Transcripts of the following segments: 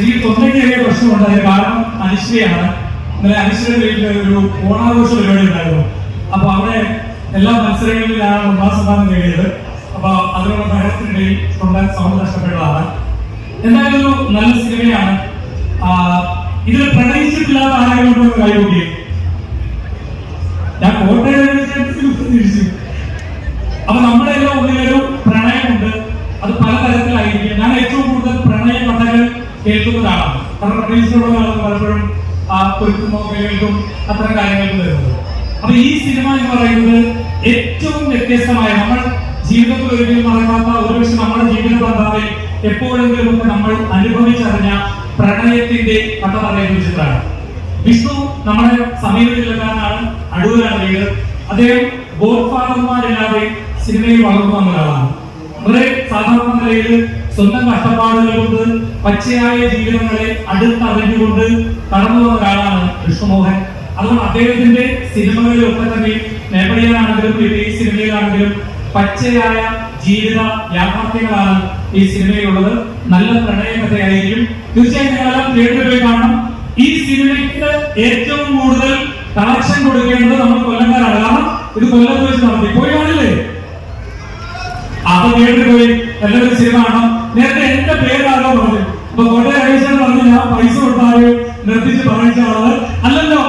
എനിക്ക് തൊണ്ടയ്ക്ക് ചെറിയ പ്രശ്നമുണ്ട് അതിന് കാരണം അനുശ്രീയാണ്. ഇന്നലെ അനുശ്രീയുടെ വീട്ടിൽ ഒരു ഓണാഘോഷ പരിപാടി ഉണ്ടായിരുന്നു. അപ്പൊ അവിടെ എല്ലാ മത്സരങ്ങളിലും ഞാൻ ഒന്നാം സമ്മാനം നേടിയത്. അപ്പൊ അതിനുള്ള ഭയത്തിനിടയിൽ തൊണ്ട സൗണ്ട് നഷ്ടപ്പെട്ടതാണ്. എന്തായാലും ഒരു നല്ല സിനിമയാണ്. ഇതിൽ പ്രണയിച്ചിട്ടില്ലാത്ത ആരെങ്കിലും ഒന്ന് കൈകൂട്ടി ഞാൻ കോട്ടയം അപ്പൊ നമ്മുടെ എല്ലാം ഉള്ളിലൊരു കേൾക്കുന്ന ഒരാളാണ് ആളുകൾ പലപ്പോഴും ആ കുരുക്കുമോ കേൾക്കും അത്തരം കാര്യങ്ങൾക്ക് വരുന്നത്. അപ്പൊ ഈ സിനിമ എന്ന് പറയുന്നത് ഏറ്റവും വ്യത്യസ്തമായ നമ്മൾ ജീവിതത്തിൽ ഒരിക്കലും മറക്കാത്ത ഒരുപക്ഷെ നമ്മുടെ ജീവിത പന്ഥാവിൽ എപ്പോഴെങ്കിലും ഒക്കെ നമ്മൾ അനുഭവിച്ചറിഞ്ഞ പ്രണയത്തിന്റെ കഥ പറയുന്ന ചിത്രമാണ്. വിഷ്ണു നമ്മുടെ സമീപത്തിലെത്താനാണ് അടൂരാണ് വീട്. അദ്ദേഹം ഗോഡ്ഫാദർമാരില്ലാതെ സിനിമയിൽ വളർന്നു വന്ന ഒരാളാണ്. വളരെ സാധാരണ നിലയിൽ സ്വന്തം കഷ്ടപ്പാടുകൾ കൊണ്ട് പച്ചയായ ജീവിതങ്ങളെ അടുത്തറിഞ്ഞുകൊണ്ട് കടന്നു വന്ന ഒരാളാണ് കൃഷ്ണമോഹൻ. അതുകൊണ്ട് അദ്ദേഹത്തിന്റെ സിനിമകളിലൊക്കെ തന്നെ നേപ്പടിയാനാണെങ്കിലും ഈ സിനിമയിലാണെങ്കിലും പച്ചയായ ജീവിത യാഥാർത്ഥ്യങ്ങളാണ് ഈ സിനിമയിലുള്ളത്. നല്ല പ്രണയകഥയായിരിക്കും തീർച്ചയായും നിങ്ങളെല്ലാം തിയേറ്ററിൽ പോയി കാണണം. ഈ സിനിമയ്ക്ക് ഏറ്റവും കൂടുതൽ കളക്ഷൻ കൊടുക്കേണ്ടത് നമ്മൾ കൊല്ലംകാരാണ്. കാരണം ഇത് കൊല്ലത്ത് വെച്ച് നടത്തി. പോയി കാണില്ലേ? അപ്പൊ തിയേറ്ററിൽ പോയി. എല്ലാവരും സിനിമ കാണണം. നേരത്തെ എന്റെ പേരാണോ പറഞ്ഞത്? അപ്പൊ കോട്ടയം രവീശൻ പറഞ്ഞു ഞാൻ പൈസ കൊടുത്താൽ നിർത്തിച്ച് ആൾ അല്ലല്ലോ.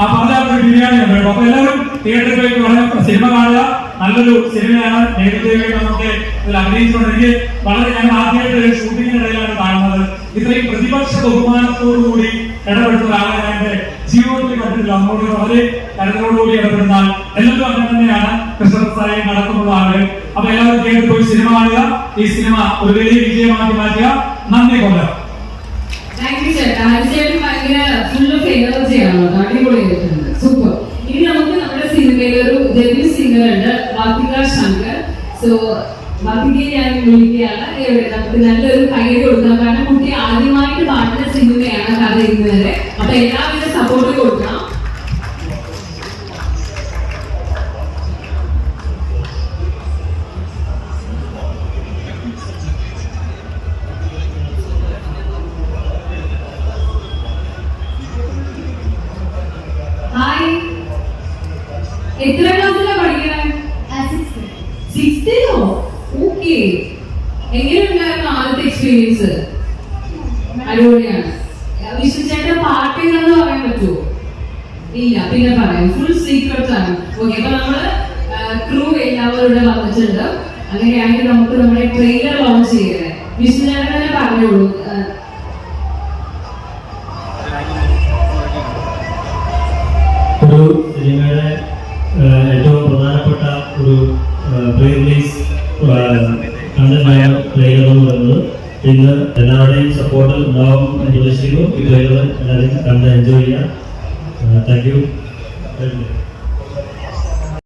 ആ പറഞ്ഞ ബിരിയാണി കേട്ടോ. അപ്പൊ എല്ലാവരും തിയേറ്ററിൽ പോയി വളരെ സിനിമ കാണുക. നല്ലൊരു സിനിമയാണ്. നേരത്തെ നമുക്ക് ഇതിൽ അഭിനയിച്ചുകൊണ്ട് എനിക്ക് വളരെ ഞാൻ ആദ്യമായിട്ട് ഷൂട്ടിങ്ങിനിടയിലാണ് കാണുന്നത്. ഇത്രയും പ്രതിപക്ഷ ബഹുമാനത്തോടുകൂടി കൂടി ഇടപെടുന്ന ഒരാളെ എന്റെ ജീവിതത്തിൽ കണ്ടിട്ടില്ല. അങ്ങോട്ട് വളരെ കരുതലോടുകൂടി ഇടപെടുന്ന എല്ലാവരും അങ്ങനെ തന്നെയാണ്. നടക്കുന്ന ആളുകൾ അപ്പൊ എല്ലാവരും തിയേറ്ററിൽ പോയി സിനിമ കാണുക. ഈ സിനിമ ഒരു വലിയ വിജയമാക്കി മാറ്റുക. നന്ദി കൊല്ലം. ഇനി ഉണ്ട് ശങ്കർ. സോ ഞാൻ കുട്ടി ആദ്യമായിട്ട് പാടുന്ന സിനിമയാണ് കഥ ഇന്നുവരെ അപ്പൊ എല്ലാവിധ സപ്പോർട്ട് കൊടുക്കണം. എത്ര ക്ലാസ്സിലാ പഠിക്കണേ? സിക്സ്ത്തിലോ ഓക്കെ എങ്ങനെയുണ്ടായിരുന്നു ആദ്യത്തെ എക്സ്പീരിയൻസ് അടിപൊളിയാണ്. വിഷ്ണു ചേട്ടൻ പാട്ട് ഏതാന്ന് പറയാൻ പറ്റുമോ? ഇല്ല പിന്നെ പറയാം. ഫുൾ സീക്രട്സ് ആണ്. ഓക്കെ അപ്പൊ നമ്മൾ ക്രൂ എല്ലാവരും ഇവിടെ വന്നിട്ടുണ്ട്. അങ്ങനെയാണെങ്കിൽ നമുക്ക് നമ്മുടെ ട്രെയിലർ ലോഞ്ച് ചെയ്യണേ. വിഷ്ണു തന്നെ പറഞ്ഞോളൂ. ഒരു സിനിമയുടെ കണ്ടന്റായ ട്രെയിലർ എന്ന് പറയുന്നത് ഇന്ന് എല്ലാവരുടെയും സപ്പോർട്ട് ഉണ്ടാവും എന്ന് പ്രതീക്ഷിക്കുന്നു ഈ പ്ലേകൾ എല്ലാവരും കണ്ട് എൻജോയ് ചെയ്യാം താങ്ക് യു